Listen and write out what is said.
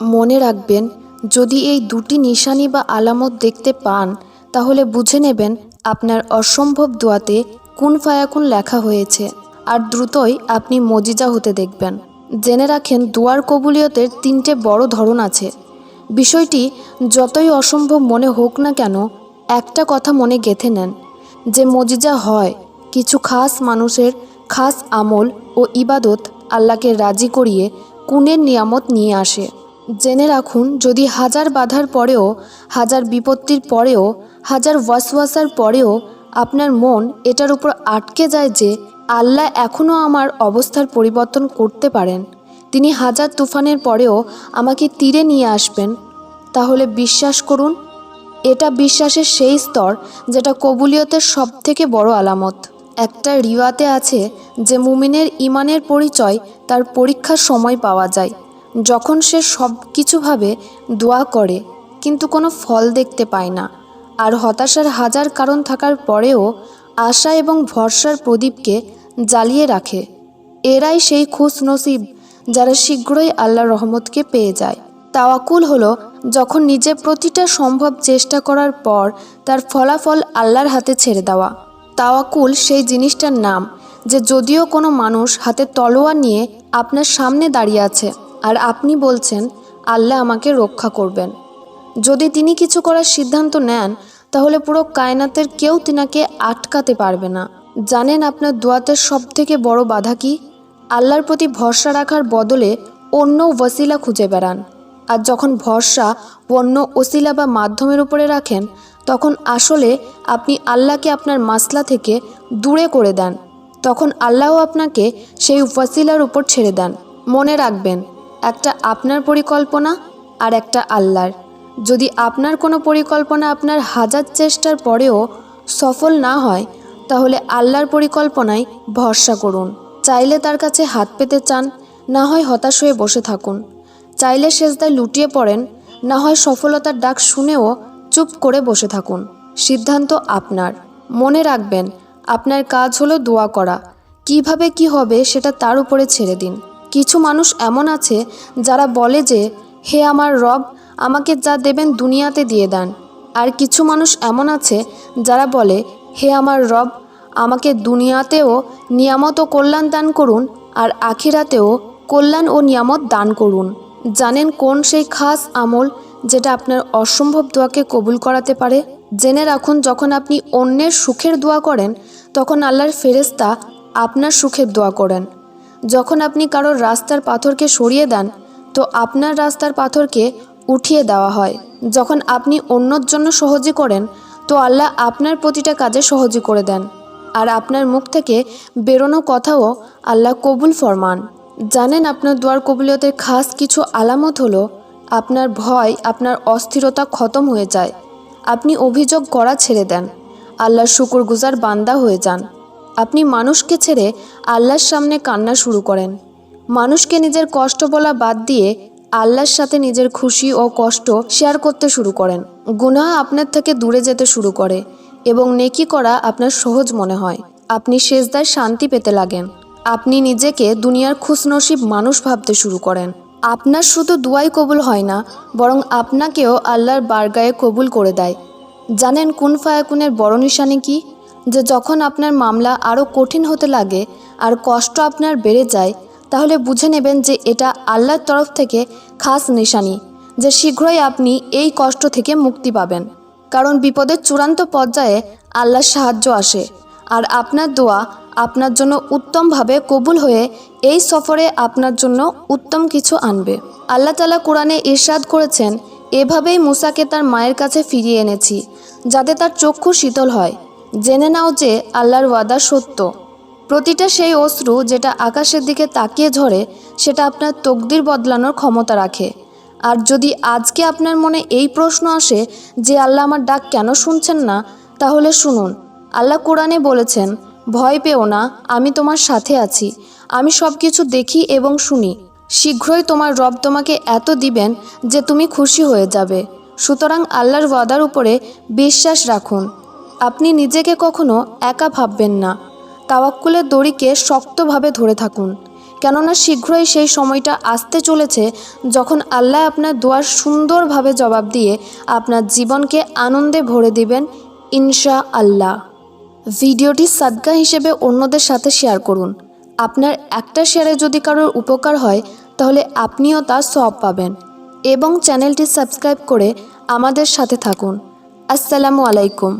মনে রাখবেন, যদি এই দুটি নিশানি বা আলামত দেখতে পান, তাহলে বুঝে নেবেন আপনার অসম্ভব দোয়াতে কুন ফায়াকুন লেখা হয়েছে। আর দ্রুতই আপনি মজিজা হতে দেখবেন। জেনে রাখেন, দুয়ার কবুলিয়তের তিনটে বড় ধরন আছে। বিষয়টি, যতই অসম্ভব মনে হোক না কেন, একটা কথা মনে গেঁথে নেন, যে মজিজা হয়, কিছু খাস মানুষের খাস আমল ও ইবাদত আল্লাহকে রাজি করিয়ে কুনের নিয়ামত নিয়ে আসে। জেনে রাখুন, যদি হাজার বাধার পরেও, হাজার বিপত্তির পরেও, হাজার ওয়াসওয়াসার পরেও আপনার মন এটার উপর আটকে যায় যে আল্লাহ এখনও আমার অবস্থার পরিবর্তন করতে পারেন। তিনি হাজার তুফানের পরেও আমাকে তীরে নিয়ে আসবেন। তাহলে বিশ্বাস করুন, এটা বিশ্বাসের সেই স্তর যেটা কবুলিয়তের সবথেকে বড় আলামত। একটা রিওয়াতে আছে যে মুমিনের ইমানের পরিচয় তার পরীক্ষার সময় পাওয়া যায়। যখন সে সব কিছুভাবে দোয়া করে, কিন্তু কোনো ফল দেখতে পায় না। আর হতাশার হাজার কারণ থাকার পরেও আশা এবং ভরসার প্রদীপকে জ্বালিয়ে রাখে। এরাই সেই খুশ নসিব যারা শীঘ্রই আল্লাহর রহমতকে পেয়ে যায়। তাওয়াকুল হলো, যখন নিজে প্রতিটা সম্ভব চেষ্টা করার পর তার ফলাফল আল্লাহর হাতে ছেড়ে দেওয়া। তাওয়াকুল সেই জিনিসটার নাম, যে যদিও কোনো মানুষ হাতে তলোয়া নিয়ে আপনার সামনে দাঁড়িয়ে আছে আর আপনি বলছেন, আল্লাহ আমাকে রক্ষা করবেন। যদি তিনি কিছু করার সিদ্ধান্ত নেন, তাহলে পুরো কায়নাতের কেউ তিনাকে আটকাতে পারবে না। জানেন আপনার দোয়াতের সব থেকে বড় বাধা কি? আল্লাহর প্রতি ভরসা রাখার বদলে অন্য ওসিলা খুঁজে বেড়ান। আর যখন ভরসা অন্য ওসিলা বা মাধ্যমের উপরে রাখেন, তখন আসলে আপনি আল্লাহকে আপনার মাসলা থেকে দূরে করে দেন। তখন আল্লাহও আপনাকে সেই ওয়াসিলার উপর ছেড়ে দেন। মনে রাখবেন একটা আপনার পরিকল্পনা আর একটা আল্লাহর। যদি আপনার কোনো পরিকল্পনা আপনার হাজার চেষ্টার পরেও সফল না হয়, তাহলে আল্লাহর পরিকল্পনায় ভরসা করুন। চাইলে তার কাছে হাত পেতে চান, না হয় হতাশ হয়ে বসে থাকুন। চাইলে সেজদায় লুটিয়ে পড়েন, না হয় সফলতার ডাক শুনেও চুপ করে বসে থাকুন। সিদ্ধান্ত আপনার। মনে রাখবেন, আপনার কাজ হলো দোয়া করা। কীভাবে কি হবে সেটা তার উপরে ছেড়ে দিন। কিছু মানুষ এমন আছে যারা বলে যে, হে আমার রব, আমাকে যা দেবেন দুনিয়াতে দিয়ে দেন। আর কিছু মানুষ এমন আছে যারা বলে, হে আমার রব, আমাকে দুনিয়াতেও নিয়ামত ও কল্যাণ দান করুন আর আখিরাতেও কল্যাণ ও নিয়ামত দান করুন। জানেন কোন সেই খাস আমল যেটা আপনার অসম্ভব দোয়াকে কবুল করাতে পারে? জেনে রাখুন, যখন আপনি অন্যের সুখের দোয়া করেন, তখন আল্লাহর ফেরেস্তা আপনার সুখের দোয়া করেন। যখন আপনি কারোর রাস্তার পাথরকে সরিয়ে দেন, তো আপনার রাস্তার পাথরকে উঠিয়ে দেওয়া হয়। যখন আপনি অন্যর জন্য সহজই করেন, তো আল্লাহ আপনার প্রতিটা কাজে সহজই করে দেন। আর আপনার মুখ থেকে বেরোনো কথাও আল্লাহ কবুল ফরমান। জানেন আপনার দোয়ার কবুলিয়তের খাস কিছু আলামত হলো, আপনার ভয়, আপনার অস্থিরতা খতম হয়ে যায়। আপনি অভিযোগ করা ছেড়ে দেন। আল্লাহর শুকুরগুজার বান্দা হয়ে যান। আপনি মানুষকে ছেড়ে আল্লাহর সামনে কান্না শুরু করেন। মানুষকে নিজের কষ্ট বলা বাদ দিয়ে আল্লাহর সাথে নিজের খুশি ও কষ্ট শেয়ার করতে শুরু করেন। গুনাহ আপনার থেকে দূরে যেতে শুরু করে এবং নেকি করা আপনার সহজ মনে হয়। আপনি সেজদায় শান্তি পেতে লাগেন। আপনি নিজেকে দুনিয়ার খুশনসিব মানুষ ভাবতে শুরু করেন। আপনার শুধু দুয়াই কবুল হয় না, বরং আপনাকেও আল্লাহর বারগায়ে কবুল করে দেয়। জানেন, কুন ফায়াকুনের বড় নিশানি কি? যে যখন আপনার মামলা আরও কঠিন হতে লাগে আর কষ্ট আপনার বেড়ে যায়, তাহলে বুঝে নেবেন যে এটা আল্লাহর তরফ থেকে খাস নিশানি, যে শীঘ্রই আপনি এই কষ্ট থেকে মুক্তি পাবেন। কারণ বিপদের চূড়ান্ত পর্যায়ে আল্লাহর সাহায্য আসে, আর আপনার দোয়া আপনার জন্য উত্তমভাবে কবুল হয়ে এই সফরে আপনার জন্য উত্তম কিছু আনবে। আল্লাহ তালা কোরআনে ইরশাদ করেছেন, এভাবেই মুসাকে তার মায়ের কাছে ফিরিয়ে এনেছি, যাতে তার চক্ষু শীতল হয়। জেনে নাও যে আল্লাহর ওয়াদা সত্য। প্রতিটা সেই অশ্রু যেটা আকাশের দিকে তাকিয়ে ঝরে সেটা আপনার তকদির বদলানোর ক্ষমতা রাখে। আর যদি আজকে আপনার মনে এই প্রশ্ন আসে যে আল্লাহ আমার ডাক কেন শুনছেন না, তাহলে শুনুন। আল্লাহ কোরআনে বলেছেন, ভয় পেও না, আমি তোমার সাথে আছি। আমি সব কিছু দেখি এবং শুনি। শীঘ্রই তোমার রব তোমাকে এত দিবেন যে তুমি খুশি হয়ে যাবে। সুতরাং আল্লাহর ওয়াদার উপরে বিশ্বাস রাখুন। আপনি নিজেকে কখনো একা ভাববেন না। তাওয়াক্কুলের দড়িকে শক্তভাবে ধরে থাকুন, কেননা শীঘ্রই সেই সময়টা আসতে চলেছে যখন আল্লাহ আপনার দোয়ার সুন্দরভাবে জবাব দিয়ে আপনার জীবনকে আনন্দে ভরে দিবেন ইনশা আল্লাহ। ভিডিওটি সাদগা হিসেবে অন্যদের সাথে শেয়ার করুন। আপনার একটা শেয়ারে যদি কারোর উপকার হয়, তাহলে আপনিও তা সব পাবেন এবং চ্যানেলটি সাবস্ক্রাইব করে আমাদের সাথে থাকুন। আসসালামু আলাইকুম।